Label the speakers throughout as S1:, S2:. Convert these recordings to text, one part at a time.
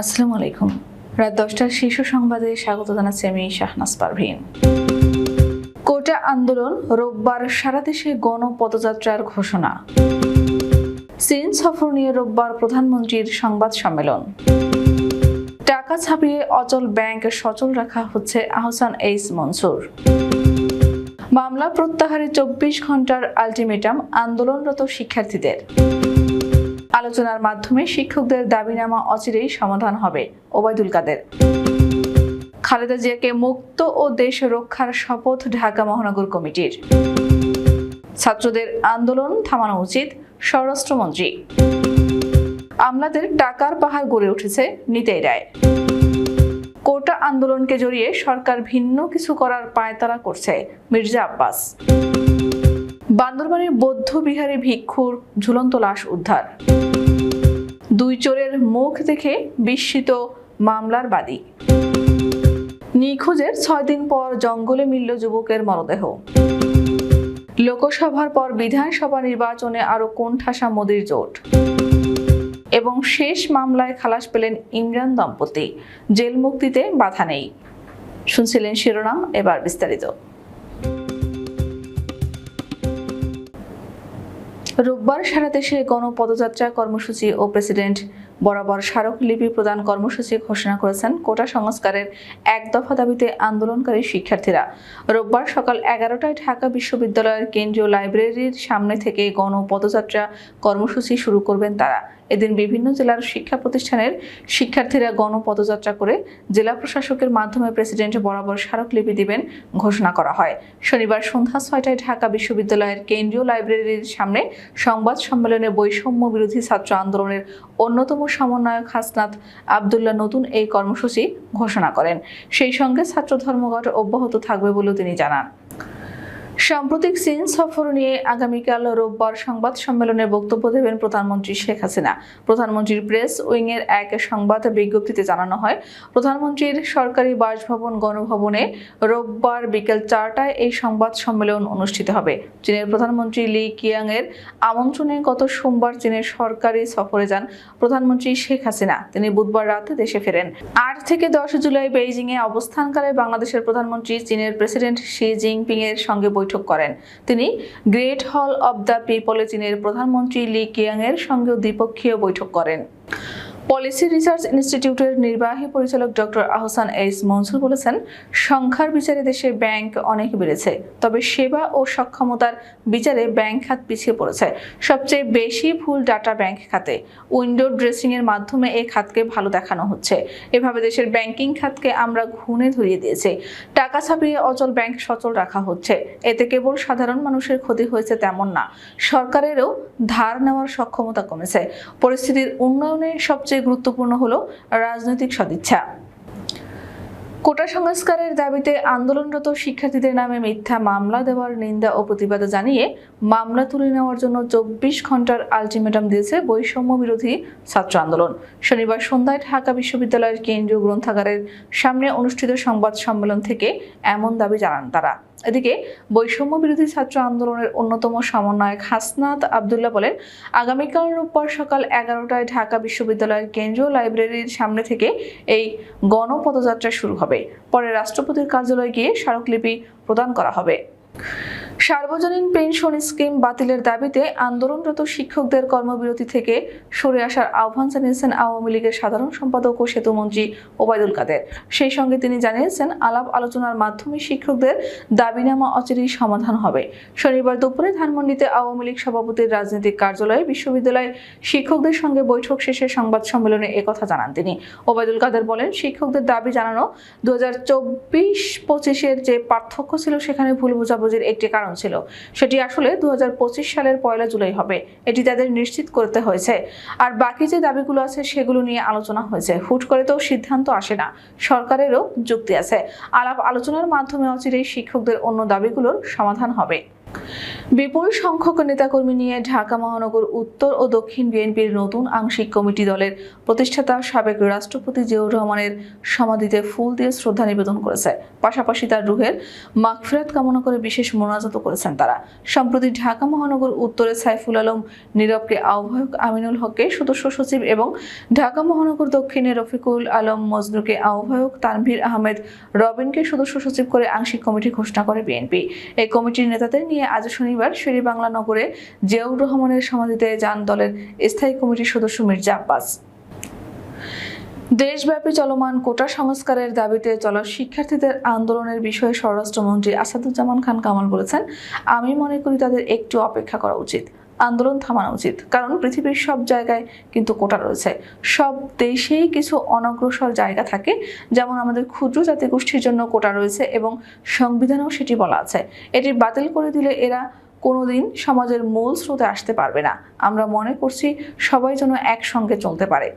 S1: আসসালামু আলাইকুম। রাত দশটার শীর্ষ সংবাদে স্বাগত জানাচ্ছি আমি শাহনাজ পারভিন। কোটা আন্দোলন রোববার সারা দেশে গণ পদযাত্রার ঘোষণা। চীন সফর নিয়ে রোববার প্রধানমন্ত্রীর সংবাদ সম্মেলন। টাকা ছাপিয়ে অচল ব্যাংক সচল রাখা হচ্ছে আহসান এইস মনসুর। মামলা প্রত্যাহারে চব্বিশ ঘণ্টার আলটিমেটাম আন্দোলনরত শিক্ষার্থীদের। আলোচনার মাধ্যমে শিক্ষকদের দাবিনামা অচিরেই সমাধান হবে, ওবায়দুল কাদের। খালেদা জিয়াকে মুক্ত ও দেশ রক্ষার শপথ ঢাকা মহানগর কমিটির। ছাত্রদের আন্দোলন থামানো উচিত, স্বরাষ্ট্রমন্ত্রী। আমলাদের টাকার পাহাড় গড়ে উঠেছে নিতেই রায়। কোটা আন্দোলনকে জড়িয়ে সরকার ভিন্ন কিছু করার পায়তারা করছে মির্জা আব্বাস। বান্দরবানের বৌদ্ধ বিহারে ভিক্ষুর ঝুলন্ত লাশ উদ্ধার। দুই চোরের মুখ দেখে বিস্মিত মামলার বাদী। নিখোঁজের ছয় দিন পর জঙ্গলে মিলল যুবকের মরদেহ। লোকসভার পর বিধানসভা নির্বাচনে আরও কোণঠাসা মোদির জোট। এবং শেষ মামলায় খালাস পেলেন ইমরান দম্পতি। জেল মুক্তিতে বাধা নেই। শুনছিলেন শিরোনাম, এবার বিস্তারিত। রোববার সারা দেশে গণপদযাত্রা কর্মসূচি ও প্রেসিডেন্ট বরাবর স্মারকলিপি প্রদান কর্মসূচি ঘোষণা করেছেন কোটা সংস্কারের এক দফা দাবিতে আন্দোলনকারী শিক্ষার্থীরা। রোববার সকাল এগারোটায় ঢাকা বিশ্ববিদ্যালয়ের কেন্দ্রীয় লাইব্রেরির সামনে থেকে গণপদযাত্রা কর্মসূচি শুরু করবেন তারা। এদিন বিভিন্ন জেলার শিক্ষা প্রতিষ্ঠানের শিক্ষার্থীরা গণপদযাত্রা করে জেলা প্রশাসকের মাধ্যমে প্রেসিডেন্ট বরাবর স্মারকলিপি দিবেন ঘোষণা করা হয়। শনিবার সন্ধ্যা ছয়টায় ঢাকা বিশ্ববিদ্যালয়ের কেন্দ্রীয় লাইব্রেরির সামনে সংবাদ সম্মেলনে বৈষম্য বিরোধী ছাত্র আন্দোলনের অন্যতম সমন্বয়ক হাসনাত আবদুল্লাহ নতুন এই কর্মসূচি ঘোষণা করেন। সেই সঙ্গে ছাত্র ধর্মঘট অব্যাহত থাকবে বলেও তিনি জানান। সাম্প্রতিক চীন সফর নিয়ে আগামীকাল রোববার সংবাদ সম্মেলনে বক্তব্য দেবেন প্রধানমন্ত্রী শেখ হাসিনা। প্রধানমন্ত্রীর প্রেস উইংয়ের এক সংবাদ বিজ্ঞপ্তিতে জানানো হয়, প্রধানমন্ত্রীর সরকারি বাসভবন গণভবনে রোববার বিকেল চারটায় এই সংবাদ সম্মেলন অনুষ্ঠিত হবে। চীনের প্রধানমন্ত্রী লি কিয়াং এর আমন্ত্রণে গত সোমবার চীনের সরকারি সফরে যান প্রধানমন্ত্রী শেখ হাসিনা। তিনি বুধবার রাতে দেশে ফেরেন। আট থেকে দশ জুলাই বেইজিংয়ে অবস্থানকালে বাংলাদেশের প্রধানমন্ত্রী, চীনের প্রেসিডেন্ট শি জিনপিং এর সঙ্গে বৈঠক করেন। তিনি গ্রেট হল অব দ্য পিপলে চীনের প্রধানমন্ত্রী লি কিয়াং এর সঙ্গেও দ্বিপক্ষীয় বৈঠক করেন। পলিসি রিসার্চ ইনস্টিটিউটের নির্বাহী পরিচালক ডক্টর আহসান এইস মনসুর বলেছেন, সংখ্যার বিচারে দেশে ব্যাংক অনেক বেড়েছে, তবে সেবা ও সক্ষমতার বিচারে ব্যাংক খাত পিছিয়ে পড়েছে। সবচেয়ে বেশি ভুল ডাটা ব্যাংক খাতে উইন্ডো ড্রেসিং এর মাধ্যমে এই খাতকে ভালো দেখানো হচ্ছে। এভাবে দেশের ব্যাংকিং খাতকে আমরা ঘুণে ধরিয়ে দিয়েছি। টাকা ছাপিয়ে অচল ব্যাংক সচল রাখা হচ্ছে। এতে কেবল সাধারণ মানুষের ক্ষতি হয়েছে তেমন না, সরকারেরও ধার নেওয়ার সক্ষমতা কমেছে। পরিস্থিতির উন্নয়নে সবচেয়ে গুরুত্বপূর্ণ হলো রাজনৈতিক সদিচ্ছা। কোটা সংস্কারের দাবিতে আন্দোলনরত শিক্ষার্থীদের নামে মিথ্যা মামলা দেওয়ার নিন্দা ও প্রতিবাদ জানিয়ে মামলা তুলে নেওয়ার জন্য চব্বিশ ঘণ্টার আলটিমেটাম দিয়েছে বৈষম্য বিরোধী ছাত্র আন্দোলন। শনিবার সন্ধ্যায় ঢাকা বিশ্ববিদ্যালয়ের কেন্দ্রীয় গ্রন্থাগারের সামনে অনুষ্ঠিত সংবাদ সম্মেলন থেকে এমন দাবি জানান তারা। এদিকে বৈষম্য বিরোধী ছাত্র আন্দোলনের অন্যতম সমন্বয়ক হাসনাত আবদুল্লাহ বলেন, আগামীকাল রোববার সকাল এগারোটায় ঢাকা বিশ্ববিদ্যালয়ের কেন্দ্রীয় লাইব্রেরির সামনে থেকে এই গণপদযাত্রা শুরু হবে। পরে রাষ্ট্রপতির কার্যালয়ে গিয়ে স্মারকলিপি প্রদান করা হবে। সার্বজনীন পেনশন স্কিম বাতিলের দাবিতে আন্দোলনরত শিক্ষকদের কর্মবিরতি থেকে সরে আসার আহ্বান জানিয়েছেন আওয়ামী লীগের সাধারণ সম্পাদক ও সেতুমন্ত্রী ওবায়দুল কাদের। সেই সঙ্গে তিনি জানিয়েছেন, আলাপ আলোচনার মাধ্যমে শিক্ষকদের দাবিনামা অচিরেই সমাধান হবে। শনিবার দুপুরে ধানমন্ডিতে আওয়ামী লীগ সভাপতির রাজনৈতিক কার্যালয়ে বিশ্ববিদ্যালয় শিক্ষকদের সঙ্গে বৈঠক শেষে সংবাদ সম্মেলনে একথা জানান তিনি। ওবায়দুল কাদের বলেন, শিক্ষকদের দাবি জানানো দু হাজার চব্বিশ পঁচিশের যে পার্থক্য ছিল, সেখানে ভুল বোঝাবুঝির একটি কারণ ছিল। সেটি আসলে দুহাজার পঁচিশ সালের পয়লা জুলাই হবে। এটি তাদের নিশ্চিত করতে হয়েছে। আর বাকি যে দাবিগুলো আছে, সেগুলো নিয়ে আলোচনা হয়েছে। হুট করে তো সিদ্ধান্ত আসে না। সরকারেরও যুক্তি আছে। আলাপ আলোচনার মাধ্যমে অচিরেই শিক্ষকদের অন্য দাবিগুলোর সমাধান হবে। বিপুল সংখ্যক নেতাকর্মী নিয়ে ঢাকা মহানগর উত্তর ও দক্ষিণ বিএনপির নতুন আংশিক কমিটি দলের প্রতিষ্ঠাতা সাবেক রাষ্ট্রপতি জিয়াউর রহমানের সমাধিতে ফুল দিয়ে শ্রদ্ধা নিবেদন করেছে। পাশাপাশি তার রুহের মাগফিরাত কামনা করে বিশেষ মোনাজাত করেছেন তারা। সম্প্রতি ঢাকা মহানগর উত্তরে সাইফুল আলম, নীরবকে আহ্বায়ক আমিনুল হককে সদস্য সচিব এবং ঢাকা মহানগর দক্ষিণে রফিকুল আলম মজনুকে আহ্বায়ক তানভীর আহমেদ রবিনকে সদস্য সচিব করে আংশিক কমিটি ঘোষণা করে বিএনপি। এই কমিটির নেতাদের নিয়ে আজ শনিবার শেরি বাংলা নগরে জিয়াউর রহমানের সমাধিতে যান দলের স্থায়ী কমিটির সদস্য মির্জা আব্বাস। দেশব্যাপী চলমান কোটা সংস্কারের দাবিতে চলা শিক্ষার্থীদের আন্দোলনের বিষয়ে স্বরাষ্ট্রমন্ত্রী আসাদুজ্জামান খান কামাল বলেছেন, আমি মনে করি তাদের একটু অপেক্ষা করা উচিত। আন্দোলন থামানো উচিত। কারণ পৃথিবীর সব জায়গায় কিন্তু কোটা রয়েছে। সব দেশেই কিছু অনগ্রসর জায়গা থাকে। যেমন আমাদের ক্ষুদ্র জাতিগোষ্ঠীর জন্য কোটা রয়েছে এবং সংবিধানেও সেটি বলা আছে। এটি বাতিল করে দিলে এরা কোনোদিন সমাজের মূল স্রোতে আসতে পারবে না। আমরা মনে করছি সবাই যেন একসঙ্গে চলতে পারে।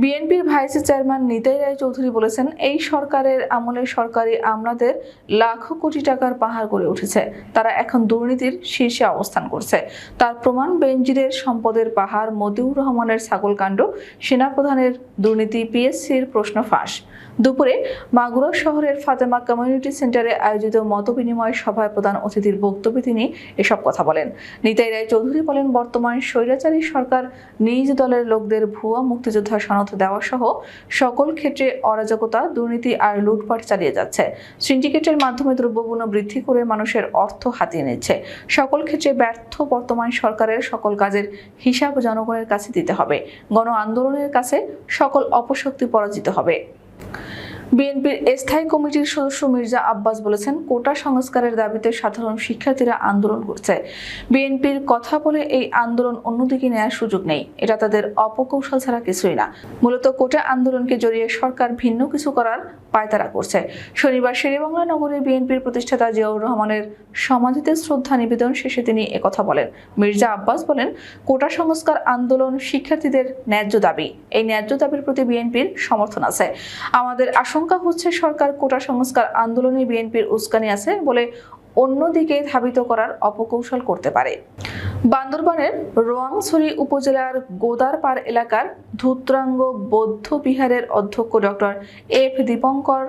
S1: বিএনপির ভাইস চেয়ারম্যান নিতাই রায় চৌধুরী বলেছেন, এই সরকারের আমলে সরকারি আমলাদের লাখো কোটি টাকার পাহাড় গড়ে উঠেছে। তারা এখন দুর্নীতির শীর্ষে অবস্থান করছে। তার প্রমাণ বেঞ্জিরের সম্পদের পাহাড়, মতিউর রহমানের ছাগলকাণ্ড, সেনাপ্রধানের দুর্নীতি, পিএসসির প্রশ্ন ফাঁস। দুপুরে মাগুরা শহরের ফাতেমা কমিউনিটি সেন্টারে আয়োজিত মতবিনিময় সভায় প্রধান অতিথির বক্তব্যে তিনি এসব কথা বলেন। নিতাই রায় চৌধুরী বলেন, বর্তমান স্বৈরাচারী সরকার নিজ দলের লোকদের ভুয়া মুক্তিযোদ্ধা সনদ দেওয়া সহ সকল ক্ষেত্রে অরাজকতা, দুর্নীতি আর লুটপাট চালিয়ে যাচ্ছে। সিন্ডিকেটের মাধ্যমে দ্রব্যমূল্য বৃদ্ধি করে মানুষের অর্থ হাতিয়ে নিচ্ছে। সকল ক্ষেত্রে ব্যর্থ বর্তমান সরকারের সকল কাজের হিসাব জনগণের কাছে দিতে হবে। গণ আন্দোলনের কাছে সকল অপশক্তি পরাজিত হবে। বিএনপির স্থায়ী কমিটির সদস্য মির্জা আব্বাস বলেছেন, কোটা সংস্কারের দাবিতে সাধারণ শিক্ষার্থীরা আন্দোলন করছে। বিএনপির কথা বলে এই আন্দোলন অন্যদিকে নেওয়ার সুযোগ নেই। এটা তাদের অপকৌশল ছাড়া কিছুই না। মূলত কোটা আন্দোলনকে জড়িয়ে সরকার ভিন্ন কিছু করার পায়তারা করছে। শনিবার শেরিবাংলা নগরে বিএনপির প্রতিষ্ঠাতা জিয়াউর রহমানের সমাধিতে শ্রদ্ধা নিবেদন শেষে তিনি একথা বলেন। মির্জা আব্বাস বলেন, কোটা সংস্কার আন্দোলন শিক্ষার্থীদের ন্যায্য দাবি। এই ন্যায্য দাবির প্রতি বিএনপির সমর্থন আছে। আমাদের আশঙ্কা হচ্ছে সরকার কোটা সংস্কার আন্দোলনে বিএনপির উস্কানি আছে বলে অন্যদিকে ধাবিত করার অপকৌশল করতে পারে। বান্দরবানের রোয়াংছড়ি উপজেলার গোদারপাড় এলাকার ধূত্রাঙ্গ বৌদ্ধ বিহারের অধ্যক্ষ ডক্টর এফ দীপঙ্কর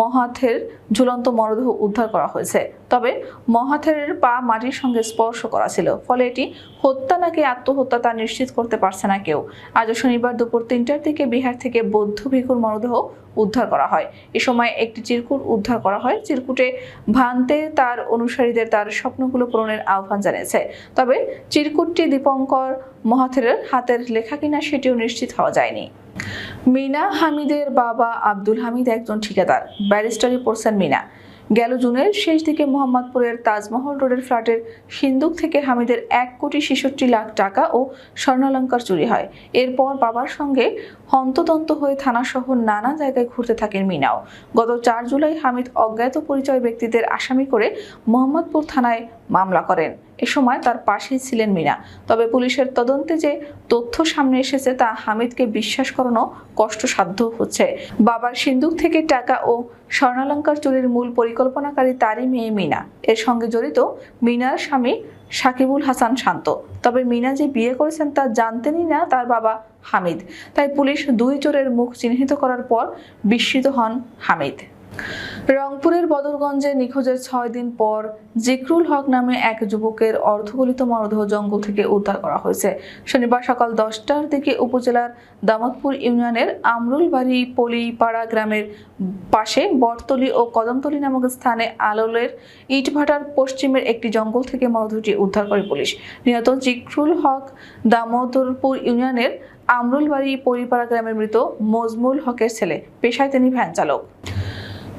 S1: মহাথের ঝুলন্ত মরদেহ উদ্ধার করা হয়েছে। তবে মহাথেরের পা মাটির সঙ্গে স্পর্শ করা ছিল, ফলে এটি হত্যা নাকি আত্মহত্যা তা নিশ্চিত করতে পারছে না কেউ। আজ শনিবার দুপুর তিনটার দিকে বিহার থেকে বৌদ্ধ ভিক্ষুর মরদেহ উদ্ধার করা হয়। এ সময় একটি চিরকুট উদ্ধার করা হয়। চিরকুটে ভান্তে তার অনুসারীদের তার স্বপ্নগুলো পূরণের আহ্বান জানিয়েছে। তবে চিরকুটটি দীপঙ্কর মহাথেরের হাতের লেখা কিনা সেটিও নিশ্চিত হওয়া যায়নি। মিনা হামিদের বাবা আব্দুল হামিদ একজন ঠিকাদার। ব্যারিস্টারি পড়ছেন মিনা। গেল জুনের শেষ দিকে মোহাম্মদপুরের তাজমহল রোডের ফ্ল্যাটের সিন্দুক থেকে হামিদের এক কোটি ছেষট্টি লাখ টাকা ও স্বর্ণালঙ্কার চুরি হয়। এরপর বাবার সঙ্গে হন্তদন্ত হয়ে থানাসহ নানা জায়গায় ঘুরতে থাকেন মিনাও। গত চার জুলাই হামিদ অজ্ঞাত পরিচয় ব্যক্তিদের আসামি করে মোহাম্মদপুর থানায় মামলা করেন। এ সময় তার পাশেই ছিলেন মিনা তবে পুলিশের তদন্তে যে তথ্য সামনে এসেছে তা হামিদকে বিশ্বাস করানো কষ্টসাধ্য হচ্ছে। বাবার সিন্দুক থেকে টাকা ও স্বর্ণালঙ্কার চুরির মূল পরিকল্পনাকারী তারই মেয়ে মিনা। এর সঙ্গে জড়িত মিনার স্বামী সাকিবুল হাসান শান্ত। তবে মিনা যে বিয়ে করেছেন তা জানতেনই না তার বাবা হামিদ। তাই পুলিশ দুই চোরের মুখ চিহ্নিত করার পর বিস্মিত হন হামিদ। রংপুরের বদরগঞ্জে নিখোঁজের ছয় দিন পর জিকরুল হক নামে এক যুবকের অর্ধগলিত মরদেহ জঙ্গল থেকে উদ্ধার করা হয়েছে। শনিবার সকাল দশটার দিকে উপজেলার দামতপুর ইউনিয়নের আমরুলবাড়ি পলিপাড়া গ্রামের পাশে বটতলি ও কদমতলি নামক স্থানে আলোলের ইটভাটার পশ্চিমের একটি জঙ্গল থেকে মরদেহটি উদ্ধার করে পুলিশ। নিহত জিকরুল হক দামোদরপুর ইউনিয়নের আমরুলবাড়ি পরিপাড়া গ্রামের মৃত মজমুল হকের ছেলে। পেশায় তিনি ভ্যান চালক।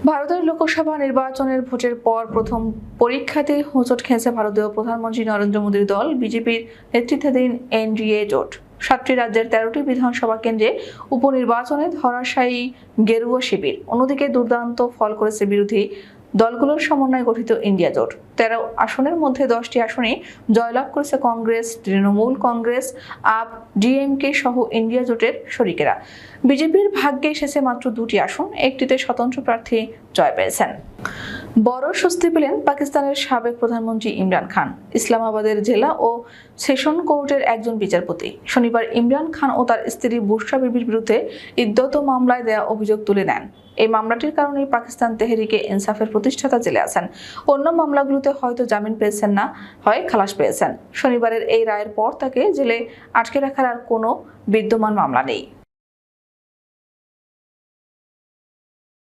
S1: ভারতের লোকসভা নির্বাচনের ভোটের পর প্রথম পরীক্ষাতে হোঁচট খেয়েছে ভারতীয় প্রধানমন্ত্রী নরেন্দ্র মোদীর দল, বিজেপির নেতৃত্বাধীন এনডিএ জোট। সাতটি রাজ্যের তেরোটি বিধানসভা কেন্দ্রে উপনির্বাচনে ধরাশায়ী গেরুয়া শিবির। অন্যদিকে দুর্দান্ত ফল করেছে বিরোধী দলগুলোর সমন্বয়ে গঠিত ইন্ডিয়া জোট। তেরো আসনের মধ্যে দশটি আসনে জয়লাভ করেছে কংগ্রেস, তৃণমূল কংগ্রেস, আপ, ডিএমকে সহ ইন্ডিয়া জোটের শরিকেরা। বিজেপির ভাগ্যে এসেছে মাত্র দুটি আসন, একটিতে স্বতন্ত্র প্রার্থী জয় পেয়েছেন। বড় স্বস্তি পেলেন পাকিস্তানের সাবেক প্রধানমন্ত্রী ইমরান খান। ইসলামাবাদের জেলা ও সেশন কোর্টের একজন বিচারপতি। শনিবার ইমরান খান ও তার স্ত্রী বুশরা বিবির বিরুদ্ধে ইদ্যত মামলায় দেয়া অভিযোগ তুলে নেন। এই মামলাটির কারণেই পাকিস্তান তেহরিকে ইনসাফের প্রতিষ্ঠাতা জেলে আছেন। অন্য মামলাগুলোতে হয়তো জামিন পেয়েছেন না, হয় খালাস পেয়েছেন। শনিবারের এই রায়ের পর তাকে জেলে আটকে রাখার আর কোনো বিদ্যমান মামলা নেই।